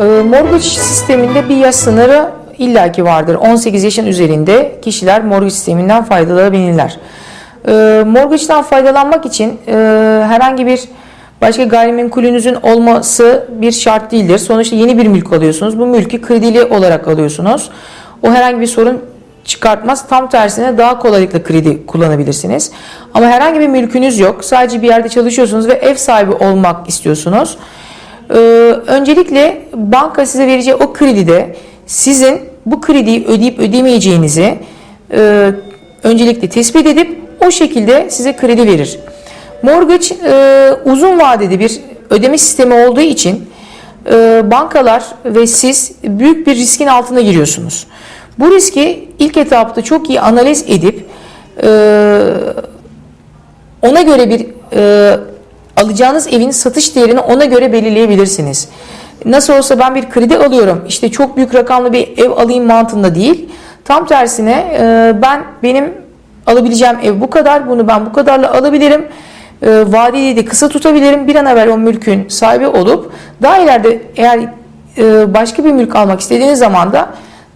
Ee, Mortgage sisteminde bir yaş sınırı illaki vardır. 18 yaşın üzerinde kişiler mortgage sisteminden faydalanabilirler. Ee, Mortgage'dan faydalanmak için e, herhangi bir başka gayrimenkulünüzün olması bir şart değildir. Sonuçta yeni bir mülk alıyorsunuz. Bu mülkü kredili olarak alıyorsunuz. O herhangi bir sorun çıkartmaz. Tam tersine daha kolaylıkla kredi kullanabilirsiniz. Ama herhangi bir mülkünüz yok. Sadece bir yerde çalışıyorsunuz ve ev sahibi olmak istiyorsunuz. Ee, öncelikle banka size vereceği o kredide sizin bu krediyi ödeyip ödemeyeceğinizi e, öncelikle tespit edip o şekilde size kredi verir. Mortgage e, uzun vadede bir ödeme sistemi olduğu için e, bankalar ve siz büyük bir riskin altına giriyorsunuz. Bu riski ilk etapta çok iyi analiz edip e, ona göre bir e, alacağınız evin satış değerini ona göre belirleyebilirsiniz. Nasıl olsa ben bir kredi alıyorum işte çok büyük rakamlı bir ev alayım mantığında değil. Tam tersine e, ben benim alabileceğim ev bu kadar bunu ben bu kadarla alabilirim. E, vadeyi de kısa tutabilirim. Bir an evvel o mülkün sahibi olup daha ileride eğer e, başka bir mülk almak istediğiniz zaman da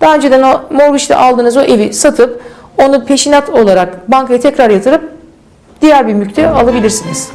daha önceden o mortgage'de aldığınız o evi satıp onu peşinat olarak bankaya tekrar yatırıp diğer bir mülkte alabilirsiniz.